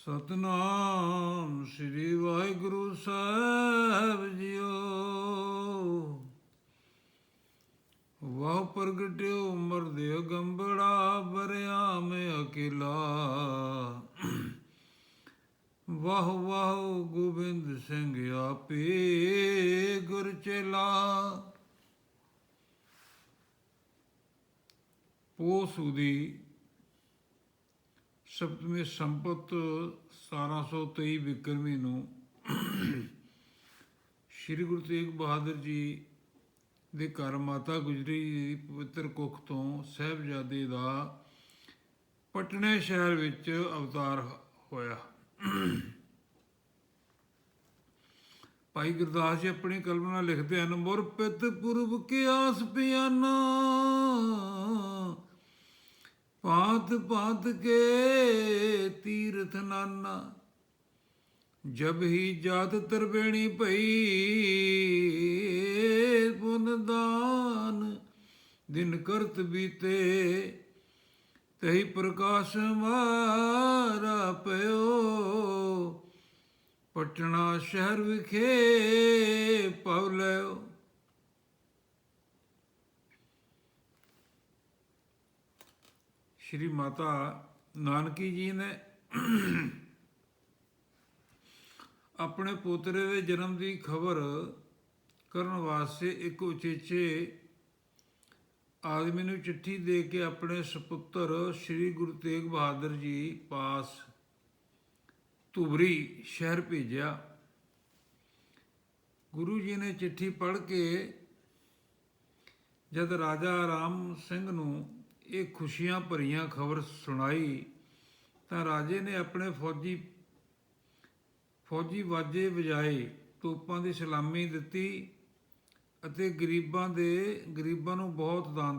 ਸਤਨਾਮ ਸ੍ਰੀ ਵਾਹਿਗੁਰੂ ਸਾਹਿਬ ਜੀਓ। ਵਾਹ ਪ੍ਰਗਟਿਓ ਮਰਦੇ ਗੰਬੜਾ ਬਰਿਆ ਮੈਂ ਅਕੇਲਾ। ਵਾਹ ਵਾਹ ਗੋਬਿੰਦ ਸਿੰਘ ਆਪੇ ਗੁਰ ਚੇਲਾ। ਪੋਸੂਦੀ ਸਪਤਮੀ ਸੰਪਤ 1723 ਵਿਕਰਮੀ ਨੂੰ ਸ੍ਰੀ ਗੁਰੂ ਤੇਗ ਬਹਾਦਰ ਜੀ ਦੇ ਘਰ ਮਾਤਾ ਗੁਜਰੀ ਦੀ ਪਵਿੱਤਰ ਕੁੱਖ ਤੋਂ ਸਹਿਬਜ਼ਾਦੇ ਦਾ ਪਟਨੇ ਸ਼ਹਿਰ ਵਿੱਚ ਅਵਤਾਰ ਹੋਇਆ। ਭਾਈ ਗੁਰਦਾਸ ਜੀ ਆਪਣੀ ਕਲਪਨਾ ਲਿਖਦੇ ਹਨ ਮੁਰ ਪਿਤ ਪੁਰਬ ਕੇ ਆਸ ਪਿਆਨਾ। ਭਾਂਤ ਭਾਂਤ ਕੇ ਤੀਰਥ ਨਾਨਾ, ਜਬ ਹੀ ਜਾਤ ਤਰਬੇਣੀ ਭਈ, ਪੁਨ ਦਾਨ ਦਿਨ ਕਰਤ ਬੀਤੇ, ਤਹੀ ਪ੍ਰਕਾਸ਼ ਮਾਰਾ ਪਿਓ ਪਟਨਾ ਸ਼ਹਿਰ ਵਿਖੇ ਪਵ ਲਿਓ। ਸ਼੍ਰੀ ਮਾਤਾ ਨਾਨਕੀ ਜੀ ਨੇ ਆਪਣੇ ਪੋਤਰੇ ਦੇ ਜਨਮ ਦੀ ਖਬਰ ਕਰਨ ਵਾਸਤੇ ਇੱਕ ਉਚੇਚੇ ਆਦਮੀ ਨੂੰ ਚਿੱਠੀ ਦੇ ਕੇ ਆਪਣੇ ਸੁਪੁੱਤਰ ਸ੍ਰੀ ਗੁਰੂ ਤੇਗ ਬਹਾਦਰ ਜੀ ਪਾਸ ਧੁਬਰੀ ਸ਼ਹਿਰ ਭੇਜਿਆ। ਗੁਰੂ ਜੀ ਨੇ ਚਿੱਠੀ ਪੜ੍ਹ ਕੇ ਜਦ ਰਾਜਾ ਰਾਮ ਸਿੰਘ ਨੂੰ ਇਹ ਖੁਸ਼ੀਆਂ ਭਰੀਆਂ ਖਬਰ ਸੁਣਾਈ ਤਾਂ ਰਾਜੇ ਨੇ ਆਪਣੇ ਫੌਜੀ ਫੌਜੀ ਵਾਜੇ ਵਜਾਏ, ਤੋਪਾਂ ਦੀ ਸਲਾਮੀ ਦਿੱਤੀ ਅਤੇ ਗਰੀਬਾਂ ਦੇ, ਗਰੀਬਾਂ ਨੂੰ ਬਹੁਤ ਦਾਨ ਦਿੱਤਾ